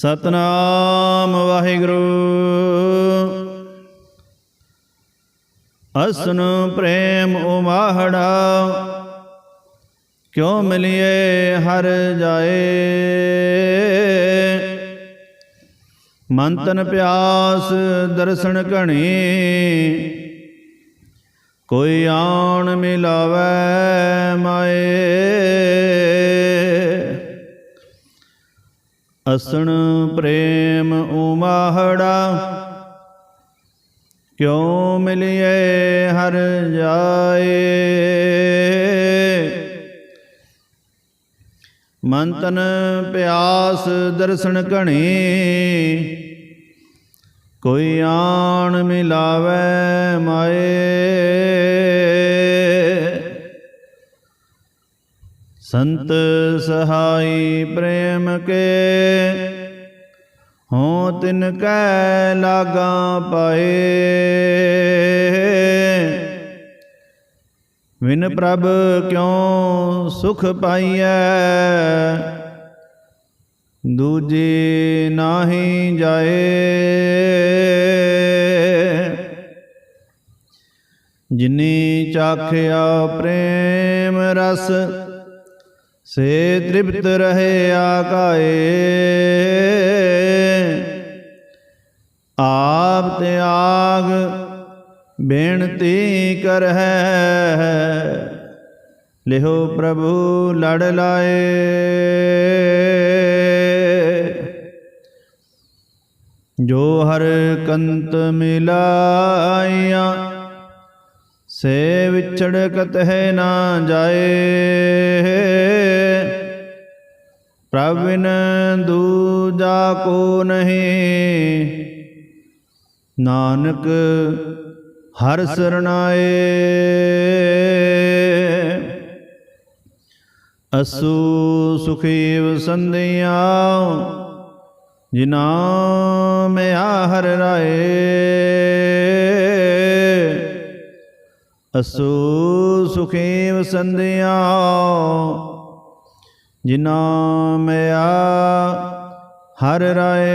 ਸਤਨਾਮ ਵਾਹਿਗੁਰੂ। ਅਸਨ ਪ੍ਰੇਮ ਉਮਾਹੜਾ, ਕਿਉ ਮਿਲਿਏ ਹਰ ਜਾਏ? ਮੰਤਨ ਪਿਆਸ ਦਰਸ਼ਨ ਘਣੀ, ਕੋਈ ਆਣ ਮਿਲਾਵੇ ਮਾਏ? ਅਸਣ ਪ੍ਰੇਮ ਉਮਾਹੜਾ, ਕਿਉ ਮਿਲਿਏ ਹਰ ਜਾਏ? ਮਨ ਤਨ ਪਿਆਸ ਦਰਸ਼ਨ ਘਣੀ, ਕੋਈ ਆਣ ਮਿਲਾਵੇ ਮਾਏ? ਸੰਤ ਸਹਾਈ ਪ੍ਰੇਮ ਕੇ। ਹੋ ਤਿਨ ਕੈ ਲਾਗਾ ਪਾਏ। ਵਿਨ ਪ੍ਰਭ ਕਿਉ ਸੁਖ ਪਾਈਐ? ਦੂਜੀ ਨਾਹੀ ਜਾਏ। ਜਿਨੀ ਚਾਖਿਆ ਪ੍ਰੇਮ ਰਸ ਸੇ ਤ੍ਰਿਪਤ ਰਹੇ ਆਕਾਏ। ਆਪ ਤਿਆਗ ਬੇਨਤੀ ਕਰਹਿ ਲਿਹੋ ਪ੍ਰਭੂ ਲੜ ਲਾਏ। ਜੋ ਹਰ ਕੰਤ ਮਿਲਾਇਆ ਸੇ ਵਿਛੜ ਹੈ ਨਾ ਜਾਏ। ਪ੍ਰਭਿਨ ਦੂਜਾ ਕੋ ਨਹੀਂ। ਨਾਨਕ ਹਰ ਸਰਣਾਏ। ਅਸੂ ਸੁਖੀਵ ਸੰਧਿਆ ਜਿਨਾ ਮੈਂ ਆਹਰ ਰਾਏ। ਅਸੂ ਸੁਖੀਵ ਸੰਧਿਆ, ਜਿਨਾ ਮਿਆ ਹਰ ਰਾਏ।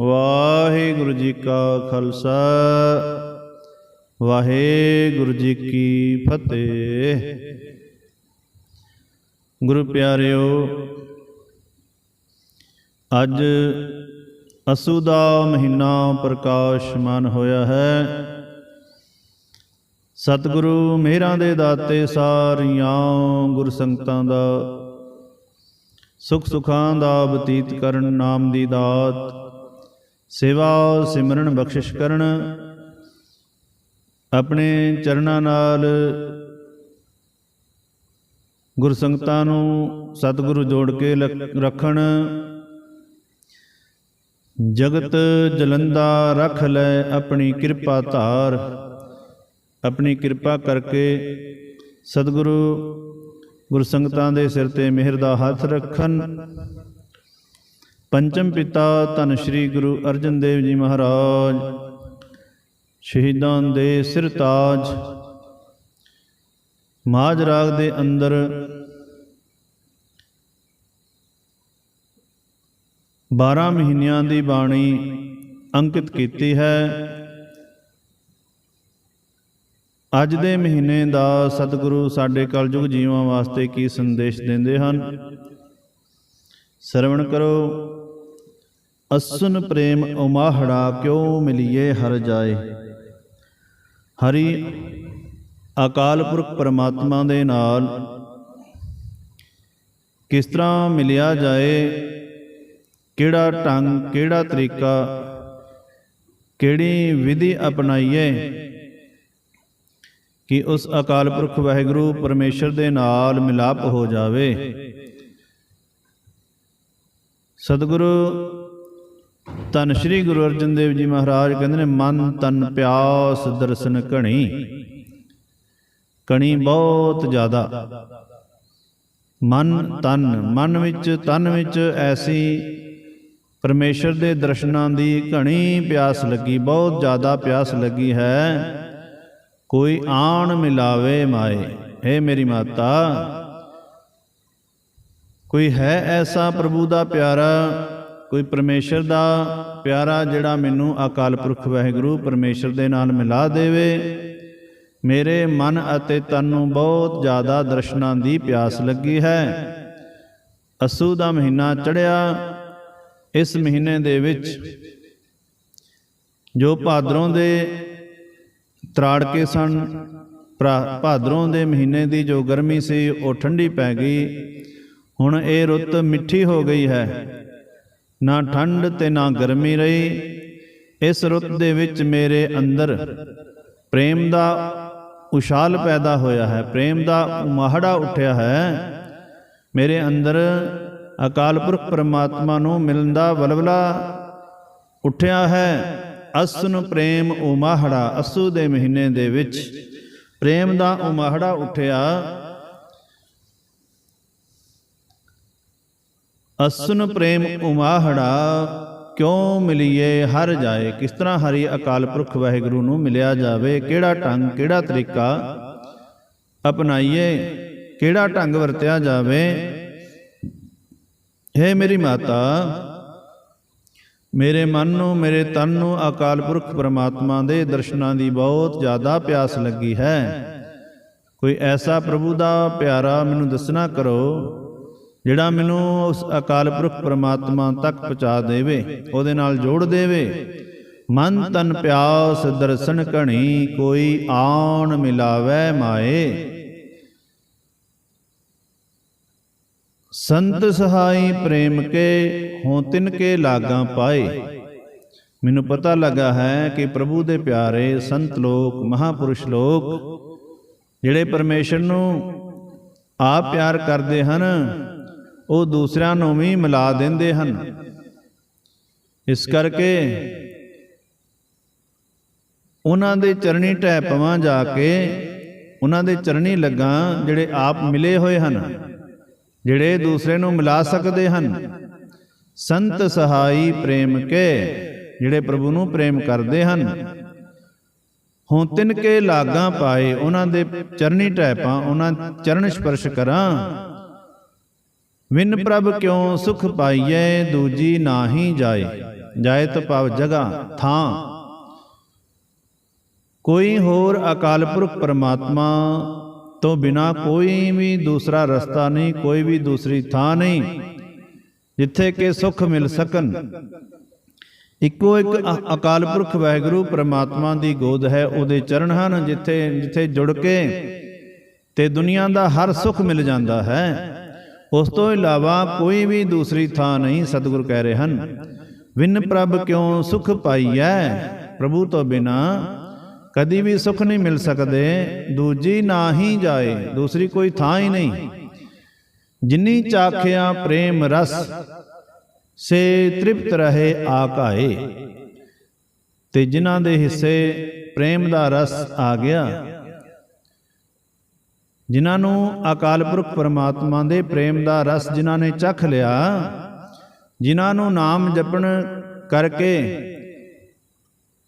ਵਾਹਿਗੁਰੂ ਜੀ ਕਾ ਖਾਲਸਾ, ਵਾਹਿਗੁਰੂ ਜੀ ਕੀ ਫਤਿਹ। ਗੁਰੂ ਪਿਆਰਿਓ, ਅੱਜ ਅਸੂ ਦਾ ਮਹੀਨਾ ਪ੍ਰਕਾਸ਼ਮਾਨ ਹੋਇਆ ਹੈ। ਸਤਿਗੁਰੂ ਮਿਹਰਾਂ ਦੇ ਦਾਤੇ ਸਾਰੀਆਂ ਗੁਰ ਸੰਗਤਾਂ ਦਾ, ਸੁਖ ਸੁਖਾਂ ਦਾ ਬਤੀਤ ਕਰਨ ਨਾਮ ਦੀ ਦਾਤ, ਸੇਵਾ ਸਿਮਰਨ ਬਖਸ਼ਿਸ਼ ਕਰਨ, ਆਪਣੇ ਚਰਨਾਂ ਨਾਲ ਗੁਰ ਸੰਗਤਾਂ ਨੂੰ ਸਤਿਗੁਰੂ ਜੋੜ ਕੇ ਲਕ- ਰੱਖਣ ਜਗਤ ਜਲੰਦਾ ਰੱਖ ਲੈ ਆਪਣੀ ਕਿਰਪਾ ਧਾਰ। ਆਪਣੀ ਕਿਰਪਾ ਕਰਕੇ ਸਤਿਗੁਰੂ ਗੁਰਸੰਗਤਾਂ ਦੇ ਸਿਰ ਤੇ ਮਿਹਰ ਦਾ ਹੱਥ ਰੱਖਣ। ਪੰਚਮ ਪਿਤਾ ਧੰਨ ਸ਼੍ਰੀ ਗੁਰੂ ਅਰਜਨ ਦੇਵ ਜੀ ਮਹਾਰਾਜ, ਸ਼ਹੀਦਾਂ ਦੇ ਸਿਰ ਤਾਜ। ਮਾਜ ਰਾਗ ਦੇ ਅੰਦਰ 12 ਮਹੀਨਿਆਂ ਦੀ ਬਾਣੀ ਅੰਕਿਤ ਕੀਤੀ ਹੈ। ਅੱਜ ਦੇ ਮਹੀਨੇ ਦਾ ਸਤਿਗੁਰੂ ਸਾਡੇ ਕਲਯੁਗ ਜੀਵਾਂ ਵਾਸਤੇ ਕੀ ਸੰਦੇਸ਼ ਦਿੰਦੇ ਹਨ? ਸਰਵਣ ਕਰੋ। ਅਸਨ ਪ੍ਰੇਮ ਉਮਾਹੜਾ ਕਿਉ ਮਿਲੀਏ ਹਰ ਜਾਏ? ਹਰੀ ਅਕਾਲ ਪੁਰਖ ਪਰਮਾਤਮਾ ਦੇ ਨਾਲ ਕਿਸ ਤਰ੍ਹਾਂ ਮਿਲਿਆ ਜਾਏ? ਕਿਹੜਾ ਢੰਗ, ਕਿਹੜਾ ਤਰੀਕਾ, ਕਿਹੜੀ ਵਿਧੀ ਅਪਣਾਈਏ ਕਿ ਉਸ ਅਕਾਲ ਪੁਰਖ ਵਾਹਿਗੁਰੂ ਪਰਮੇਸ਼ਰ ਦੇ ਨਾਲ ਮਿਲਾਪ ਹੋ ਜਾਵੇ। ਸਤਿਗੁਰੂ ਤਨ ਸ੍ਰੀ ਗੁਰੂ ਅਰਜਨ ਦੇਵ ਜੀ ਮਹਾਰਾਜ ਕਹਿੰਦੇ ਨੇ, ਮਨ ਤਨ ਪਿਆਸ ਦਰਸ਼ਨ ਘਣੀ। ਕਣੀ ਬਹੁਤ ਜ਼ਿਆਦਾ। ਮਨ ਤਨ, ਮਨ ਵਿੱਚ ਤਨ ਵਿੱਚ ਐਸੀ ਪਰਮੇਸ਼ਰ ਦੇ ਦਰਸ਼ਨਾਂ ਦੀ ਘਣੀ ਪਿਆਸ ਲੱਗੀ, ਬਹੁਤ ਜ਼ਿਆਦਾ ਪਿਆਸ ਲੱਗੀ ਹੈ। ਕੋਈ ਆਣ ਮਿਲਾਵੇ ਮਾਏ ਏ ਮੇਰੀ ਮਾਤਾ। ਕੋਈ ਹੈ ਐਸਾ ਪ੍ਰਭੂ ਦਾ ਪਿਆਰਾ, ਕੋਈ ਪਰਮੇਸ਼ਰ ਦਾ ਪਿਆਰਾ ਜਿਹੜਾ ਮੈਨੂੰ ਅਕਾਲ ਪੁਰਖ ਵਾਹਿਗੁਰੂ ਪਰਮੇਸ਼ਰ ਦੇ ਨਾਲ ਮਿਲਾ ਦੇਵੇ। ਮੇਰੇ ਮਨ ਅਤੇ ਤਨ ਨੂੰ ਬਹੁਤ ਜ਼ਿਆਦਾ ਦਰਸ਼ਨਾਂ ਦੀ ਪਿਆਸ ਲੱਗੀ ਹੈ। ਅਸੂ ਦਾ ਮਹੀਨਾ ਚੜਿਆ ਇਸ ਮਹੀਨੇ ਦੇ ਵਿੱਚ ਜੋ ਭਾਦਰੋਂ ਦੇ ਤਰਾੜਕੇ ਸਨ, ਭਰਾ- ਭਾਦਰੋਂ ਦੇ ਮਹੀਨੇ ਦੀ ਜੋ ਗਰਮੀ ਸੀ, ਉਹ ਠੰਡੀ ਪੈ ਗਈ। ਹੁਣ ਇਹ ਰੁੱਤ ਮਿੱਠੀ ਹੋ ਗਈ ਹੈ। ਨਾ ਠੰਡ ਤੇ ਨਾ ਗਰਮੀ ਰਹੀ। ਇਸ ਰੁੱਤ ਦੇ ਵਿੱਚ ਮੇਰੇ ਅੰਦਰ ਪ੍ਰੇਮ ਦਾ ਉਛਾਲ ਪੈਦਾ ਹੋਇਆ ਹੈ। ਪ੍ਰੇਮ ਦਾ ਉਮਾਹੜਾ ਉੱਠਿਆ ਹੈ। ਮੇਰੇ ਅੰਦਰ ਅਕਾਲ ਪੁਰਖ ਪਰਮਾਤਮਾ ਨੂੰ ਮਿਲਣ ਦਾ ਬਲਬਲਾ ਉੱਠਿਆ ਹੈ ਅਸਨ ਪ੍ਰੇਮ ਉਮਾਹੜਾ, ਅਸੂ ਦੇ ਮਹੀਨੇ ਦੇ ਵਿੱਚ। ਪ੍ਰੇਮ ਦਾ ਉਮਾਹੜਾ ਉੱਠਿਆ। ਅਸਨ ਪ੍ਰੇਮ ਉਮਾਹੜਾ, ਕਿਉਂ ਮਿਲੀਏ ਹਰ ਜਾਏ? ਕਿਸ ਤਰ੍ਹਾਂ ਹਰੀ ਅਕਾਲ ਪੁਰਖ ਵਾਹਿਗੁਰੂ ਨੂੰ ਮਿਲਿਆ ਜਾਵੇ? ਕਿਹੜਾ ਢੰਗ, ਕਿਹੜਾ ਤਰੀਕਾ ਅਪਣਾਈਏ? ਕਿਹੜਾ ਢੰਗ ਵਰਤਿਆ ਜਾਵੇ? ਹੈ ਮੇਰੀ ਮਾਤਾ, ਮੇਰੇ ਮਨ ਨੂੰ, ਮੇਰੇ ਤਨ ਨੂੰ ਅਕਾਲ ਪੁਰਖ ਪਰਮਾਤਮਾ ਦੇ ਦਰਸ਼ਨਾਂ ਦੀ ਬਹੁਤ ਜ਼ਿਆਦਾ ਪਿਆਸ ਲੱਗੀ ਹੈ। ਕੋਈ ਐਸਾ ਪ੍ਰਭੂ ਦਾ ਪਿਆਰਾ ਮੈਨੂੰ ਦੱਸਣਾ ਕਰੋ, ਜਿਹੜਾ ਮੈਨੂੰ ਉਸ ਅਕਾਲ ਪੁਰਖ ਪਰਮਾਤਮਾ ਤੱਕ ਪਹੁੰਚਾ ਦੇਵੇ, ਉਹਦੇ ਨਾਲ ਜੋੜ ਦੇਵੇ। ਮਨ ਤਨ ਪਿਆਸ ਦਰਸ਼ਨ ਕਣੀ ਕੋਈ ਆਣ ਮਿਲਾਵੇ ਮਾਏ। ਸੰਤ ਸਹਾਈ ਪ੍ਰੇਮ ਕੇ ਹੋਂ ਤਿਨ ਕੇ ਲਾਗਾ ਪਾਏ। ਮੈਨੂੰ ਪਤਾ ਲੱਗਾ ਹੈ ਕਿ ਪ੍ਰਭੂ ਦੇ ਪਿਆਰੇ ਸੰਤ ਲੋਕ ਮਹਾਪੁਰਸ਼ ਲੋਕ ਜਿਹੜੇ ਪਰਮੇਸ਼ਰ ਨੂੰ ਆਪ ਪਿਆਰ ਕਰਦੇ ਹਨ ਉਹ ਦੂਸਰਿਆਂ ਨੂੰ ਵੀ ਮਿਲਾ ਦਿੰਦੇ ਹਨ। ਇਸ ਕਰਕੇ ਉਹਨਾਂ ਦੇ ਚਰਣੀ ਢਹਿ ਪਵਾਂ ਜਾ ਕੇ ਉਹਨਾਂ ਦੇ ਚਰਣੀ ਲੱਗਾ ਜਿਹੜੇ ਆਪ ਮਿਲੇ ਹੋਏ ਹਨ। ਜਿਹੜੇ ਦੂਸਰੇ ਨੂੰ ਮਿਲਾ ਸਕਦੇ ਹਨ। ਸੰਤ ਸਹਾਈ ਪ੍ਰੇਮ ਕੇ, ਜਿਹੜੇ ਪ੍ਰਭੂ ਨੂੰ ਪ੍ਰੇਮ ਕਰਦੇ ਹਨ। ਹੁਣ ਤਿਨ ਕੇ ਲਾਗਾ ਪਾਏ ਉਹਨਾਂ ਦੇ ਚਰਨੀ ਟੈਪਾਂ, ਉਹਨਾਂ ਚਰਨ ਸਪਰਸ਼ ਕਰਾਂ। ਵਿਨ ਪ੍ਰਭ ਕਿਉ ਸੁਖ ਪਾਈਐ, ਦੂਜੀ ਨਾਹੀ ਜਾਏ। ਜਾਏ ਤਾਂ ਪਵ ਜਗਾ ਥਾਂ। ਕੋਈ ਹੋਰ ਅਕਾਲ ਪੁਰਖ ਪਰਮਾਤਮਾ ਤੋਂ ਬਿਨਾ ਕੋਈ ਵੀ ਦੂਸਰਾ ਰਸਤਾ ਨਹੀਂ, ਕੋਈ ਵੀ ਦੂਸਰੀ ਥਾਂ ਨਹੀਂ ਜਿੱਥੇ ਕਿ ਸੁੱਖ ਮਿਲ ਸਕਣ। ਇੱਕੋ ਇੱਕ ਅਕਾਲ ਪੁਰਖ ਵਾਹਿਗੁਰੂ ਪ੍ਰਮਾਤਮਾ ਦੀ ਗੋਦ ਹੈ, ਉਹਦੇ ਚਰਨ ਹਨ ਜਿੱਥੇ ਜਿੱਥੇ ਜੁੜ ਕੇ ਤੇ ਦੁਨੀਆ ਦਾ ਹਰ ਸੁੱਖ ਮਿਲ ਜਾਂਦਾ ਹੈ। ਉਸ ਤੋਂ ਇਲਾਵਾ ਕੋਈ ਵੀ ਦੂਸਰੀ ਥਾਂ ਨਹੀਂ, ਸਤਿਗੁਰ ਕਹਿ ਰਹੇ ਹਨ। ਵਿਨ ਪ੍ਰਭ ਕਿਉ ਸੁਖ ਪਾਈਐ? ਪ੍ਰਭੂ ਤੋਂ ਬਿਨਾ ਕਦੀ ਵੀ ਸੁਖ ਨਹੀਂ ਮਿਲ ਸਕਦੇ। ਦੂਜੀ ਨਾ ਹੀ ਜਾਏ, ਦੂਸਰੀ ਕੋਈ ਥਾਂ ਹੀ ਨਹੀਂ। ਜਿਨੀ ਚਾਖਿਆ ਪ੍ਰੇਮ ਰਸ, ਸੇ ਤ੍ਰਿਪਤ ਰਹੇ ਆਕਾਏ। ਤੇ ਜਿਨ੍ਹਾਂ ਦੇ ਹਿੱਸੇ ਪ੍ਰੇਮ ਦਾ ਰਸ ਆ ਗਿਆ, ਜਿਨ੍ਹਾਂ ਨੂੰ ਅਕਾਲ ਪੁਰਖ ਪਰਮਾਤਮਾ ਦੇ ਪ੍ਰੇਮ ਦਾ ਰਸ ਜਿਨ੍ਹਾਂ ਨੇ ਚਖ ਲਿਆ, ਜਿਨ੍ਹਾਂ ਨੂੰ ਨਾਮ ਜਪਣ ਕਰਕੇ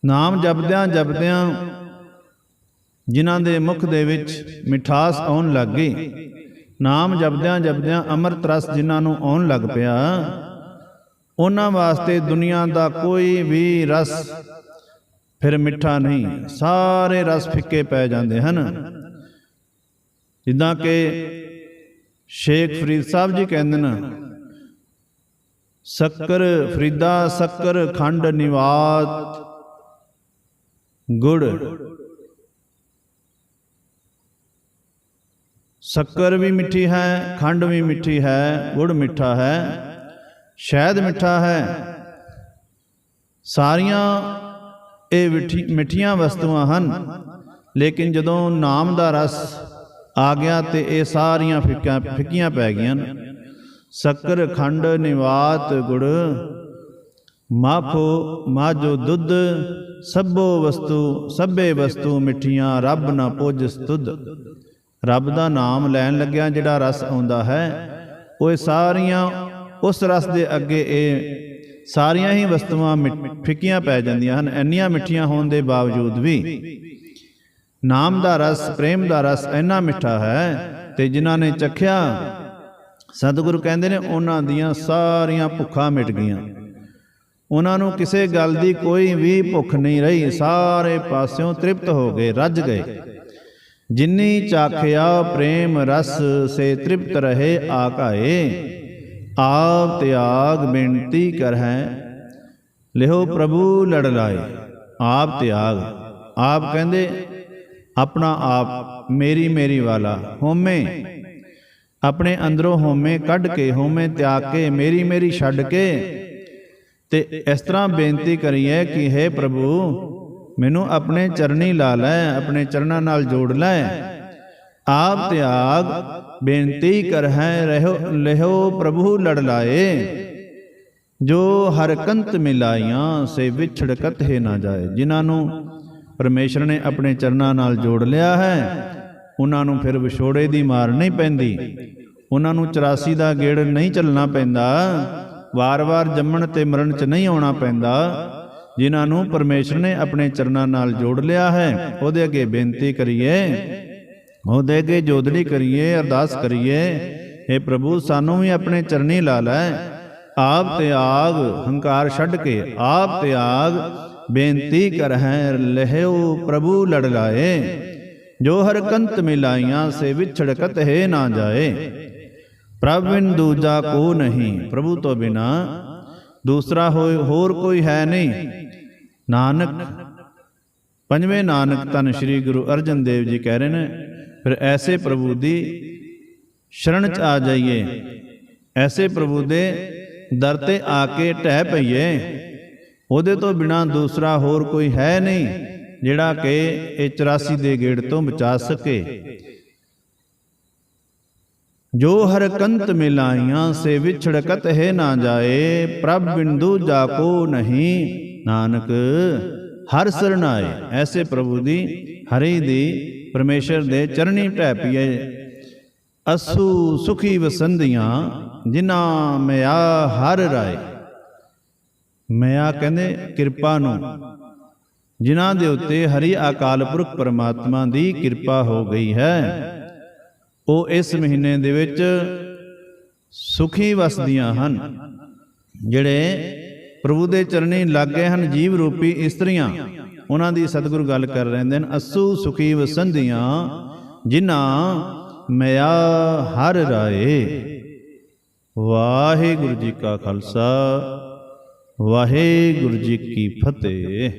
ਨਾਮ ਜਪਦਿਆਂ ਜਪਦਿਆਂ ਜਿਨ੍ਹਾਂ ਦੇ ਮੁਖ ਦੇ ਵਿੱਚ ਮਿਠਾਸ ਆਉਣ ਲੱਗ ਗਈ। ਨਾਮ ਜਪਦਿਆਂ ਜਪਦਿਆਂ ਅੰਮ੍ਰਿਤ ਰਸ ਜਿਨ੍ਹਾਂ ਨੂੰ ਆਉਣ ਲੱਗ ਪਿਆ, ਉਹਨਾਂ ਵਾਸਤੇ ਦੁਨੀਆ ਦਾ ਕੋਈ ਵੀ ਰਸ ਫਿਰ ਮਿੱਠਾ ਨਹੀਂ, ਸਾਰੇ ਰਸ ਫਿੱਕੇ ਪੈ ਜਾਂਦੇ ਹਨ। ਜਿੱਦਾਂ ਕਿ ਸ਼ੇਖ ਫਰੀਦ ਸਾਹਿਬ ਜੀ ਕਹਿੰਦੇ ਨੇ, ਸ਼ੱਕਰ ਫਰੀਦਾ, ਸ਼ੱਕਰ ਖੰਡ ਨਿਵਾਤ ਗੁੜ ਸ਼ੱਕਰ ਵੀ ਮਿੱਠੀ ਹੈ, ਖੰਡ ਵੀ ਮਿੱਠੀ ਹੈ, ਗੁੜ ਮਿੱਠਾ ਹੈ, ਸ਼ਹਿਦ ਮਿੱਠਾ ਹੈ ਸਾਰੀਆਂ ਇਹ ਮਿੱਠੀ- ਮਿੱਠੀਆਂ ਵਸਤੂਆਂ ਹਨ, ਲੇਕਿਨ ਜਦੋਂ ਨਾਮ ਦਾ ਰਸ ਆ ਗਿਆ ਤੇ ਇਹ ਸਾਰੀਆਂ ਫਿੱਕੀਆਂ ਫਿੱਕੀਆਂ ਪੈ ਗਈਆਂ ਨੇ। ਸ਼ੱਕਰ, ਖੰਡ, ਨਿਵਾਤ, ਗੁੜ ਮਾਫੋ ਮਾਜੋ ਦੁੱਧ, ਸਭੋ ਵਸਤੂ, ਸਭੇ ਵਸਤੂ ਮਿੱਠੀਆਂ, ਰੱਬ ਨਾ ਪੁੱਜ ਤੁਧ ਰੱਬ ਦਾ ਨਾਮ ਲੈਣ ਲੱਗਿਆ ਜਿਹੜਾ ਰਸ ਆਉਂਦਾ ਹੈ ਉਹ ਇਹ ਸਾਰੀਆਂ, ਉਸ ਰਸ ਦੇ ਅੱਗੇ ਇਹ ਸਾਰੀਆਂ ਹੀ ਵਸਤੂਆਂ ਮਿ- ਫਿੱਕੀਆਂ ਪੈ ਜਾਂਦੀਆਂ ਹਨ, ਇੰਨੀਆਂ ਮਿੱਠੀਆਂ ਹੋਣ ਦੇ ਬਾਵਜੂਦ ਵੀ। ਨਾਮ ਦਾ ਰਸ, ਪ੍ਰੇਮ ਦਾ ਰਸ ਇੰਨਾ ਮਿੱਠਾ ਹੈ, ਤੇ ਜਿਨ੍ਹਾਂ ਨੇ ਚਖਿਆ, ਸਤਿਗੁਰੂ ਕਹਿੰਦੇ ਨੇ, ਉਹਨਾਂ ਦੀਆਂ ਸਾਰੀਆਂ ਭੁੱਖਾਂ ਮਿਟ ਗਈਆਂ। ਉਹਨਾਂ ਨੂੰ ਕਿਸੇ ਗੱਲ ਦੀ ਕੋਈ ਵੀ ਭੁੱਖ ਨਹੀਂ ਰਹੀ। ਸਾਰੇ ਪਾਸਿਓਂ ਤ੍ਰਿਪਤ ਹੋ ਗਏ, ਰੱਜ ਗਏ। ਜਿਨੀ ਚਾਖਿਆ, ਪ੍ਰੇਮ, ਰਸ ਸੇ ਤ੍ਰਿਪਤ ਰਹੇ, ਆਕਾਏ, ਆਪ ਤਿਆਗ ਬੇਨਤੀ ਕਰਹਿ ਲਿਓ ਪ੍ਰਭੂ ਲੜ ਲਾਏ ਆਪ ਤਿਆਗ। ਆਪ ਕਹਿੰਦੇ, ਆਪਣਾ ਆਪ ਮੇਰੀ ਮੇਰੀ ਵਾਲਾ, ਹੋਮੇ। ਆਪਣੇ ਅੰਦਰੋਂ ਹੋਮੇ ਕੱਢ ਕੇ, ਹੋਮੇ ਤਿਆਗ ਕੇ, ਮੇਰੀ ਮੇਰੀ ਛੱਡ ਕੇ ਤੇ ਇਸ ਤਰ੍ਹਾਂ ਬੇਨਤੀ ਕਰੀਏ ਕਿ हे ਪ੍ਰਭੂ, ਮੈਨੂੰ ਆਪਣੇ ਚਰਨੀ ਲਾ ਲੈ, ਆਪਣੇ ਚਰਨਾਂ ਨਾਲ ਜੋੜ ਲੈ। ਆਪ ਤਿਆਗ, ਬੇਨਤੀ ਕਰਹਿ ਰਹਿਓ ਲਿਓ ਪ੍ਰਭੂ ਲੜ ਲਾਏ। ਜੋ ਹਰਕੰਤ ਮਿਲਾਈਆਂ, ਸੇ ਵਿਛੜਕਤ ਹੈ ਨਾ ਜਾਏ। ਜਿਨ੍ਹਾਂ ਨੂੰ ਪਰਮੇਸ਼ਰ ਨੇ ਆਪਣੇ ਚਰਨਾਂ ਨਾਲ ਜੋੜ ਲਿਆ ਹੈ, ਉਹਨਾਂ ਨੂੰ ਫਿਰ ਵਿਛੋੜੇ ਦੀ ਮਾਰ ਨਹੀਂ ਪੈਂਦੀ। ਉਹਨਾਂ ਨੂੰ 84 ਦਾ ਗੇੜ ਨਹੀਂ ਚੱਲਣਾ ਪੈਂਦਾ। ਵਾਰ-ਵਾਰ ਜੰਮਣ ਤੇ ਮਰਨ 'ਚ ਨਹੀਂ ਆਉਣਾ ਪੈਂਦਾ। ਜਿਨ੍ਹਾਂ ਨੂੰ ਪਰਮੇਸ਼ਰ ਨੇ ਆਪਣੇ ਚਰਨਾਂ ਨਾਲ ਜੋੜ ਲਿਆ ਹੈ, ਉਹਦੇ ਅੱਗੇ ਬੇਨਤੀ ਕਰੀਏ। ਉਹਦੇ ਅੱਗੇ ਜੋਦੜੀ ਕਰੀਏ, ਅਰਦਾਸ ਕਰੀਏ हे ਪ੍ਰਭੂ, ਸਾਨੂੰ ਵੀ ਆਪਣੇ ਚਰਨੀ ਲਾ ਲੈ। ਆਪ ਤਿਆਗ ਹੰਕਾਰ ਛੱਡ ਕੇ ਆਪ ਤਿਆਗ ਬੇਨਤੀ ਕਰਹਿ ਲਹਿਓ ਪ੍ਰਭੂ ਲੜ ਲਾਏ ਜੋ ਹਰ ਕੰਤ ਮਿਲਾਈਆਂ, ਸੇ ਵਿਛੜਕਤ ਹੈ ਨਾ ਜਾਏ। ਪ੍ਰਭ ਬਿਨ ਦੂਜਾ ਕੋ ਨਹੀਂ ਪ੍ਰਭੂ ਤੋਂ ਬਿਨਾ ਦੂਸਰਾ ਹੋਰ ਕੋਈ ਹੈ ਨਹੀਂ। ਨਾਨਕ ਪੰਜਵੇਂ ਨਾਨਕ ਤਨ ਸ੍ਰੀ ਗੁਰੂ ਅਰਜਨ ਦੇਵ ਜੀ ਕਹਿ ਰਹੇ ਨੇ ਫਿਰ ਐਸੇ ਪ੍ਰਭੂ ਦੀ ਸ਼ਰਨ ਚ ਆ ਜਾਈਏ। ਐਸੇ ਪ੍ਰਭੂ ਦੇ ਦਰ ਤੇ ਆ ਕੇ ਟਹਿ ਪਈਏ। ਉਹਦੇ ਤੋਂ ਬਿਨਾ ਦੂਸਰਾ ਹੋਰ ਕੋਈ ਹੈ ਨਹੀਂ ਜਿਹੜਾ ਕਿ ਇਹ 84 ਦੇ ਗੇੜ ਤੋਂ ਬਚਾ ਸਕੇ। ਜੋ ਹਰ ਕੰਤ ਮਿਲਾਈਆਂ ਸੇ ਵਿਛੜਕਤ ਹੈ ਨਾ ਜਾਏ, ਪ੍ਰਭ ਬਿੰਦੂ ਜਾ ਕੋ ਨਹੀਂ। ਨਾਨਕ, ਹਰ ਸਰਣਾਏ, ਐਸੇ ਪ੍ਰਭੂ ਦੀ, ਹਰੀ ਦੀ, ਪਰਮੇਸ਼ਰ ਦੇ ਚਰਣੀ ਟਹਿ ਪਈਏ। ਅਸੂ ਸੁਖੀ ਵਸੰਦੀਆਂ ਜਿਨ੍ਹਾਂ ਮਿਆ ਹਰ ਰਾਏ। ਮਿਆ ਕਹਿੰਦੇ, ਕਿਰਪਾ ਨੂੰ। ਜਿਨ੍ਹਾਂ ਦੇ ਉੱਤੇ ਹਰੀ ਅਕਾਲ ਪੁਰਖ ਪਰਮਾਤਮਾ ਦੀ ਕਿਰਪਾ ਹੋ ਗਈ ਹੈ। ਉਹ ਇਸ ਮਹੀਨੇ ਦੇ ਵਿੱਚ ਸੁਖੀ ਵਸਦੀਆਂ ਹਨ, ਜਿਹੜੇ ਪ੍ਰਭੂ ਦੇ ਚਰਨੀ ਲੱਗੇ ਹਨ, ਜੀਵ ਰੂਪੀ ਇਸਤਰੀਆਂ। ਉਹਨਾਂ ਦੀ ਸਤਿਗੁਰੂ ਗੱਲ ਕਰ ਰਹੇ ਨੇ ਅਸੂ ਸੁਖੀ ਵਸੰਦੀਆਂ, ਜਿਨ੍ਹਾਂ ਮਿਆ ਹਰ ਰਾਏ। ਵਾਹਿਗੁਰੂ ਜੀ ਕਾ ਖਾਲਸਾ, ਵਾਹਿਗੁਰੂ ਜੀ ਕੀ ਫਤਿਹ।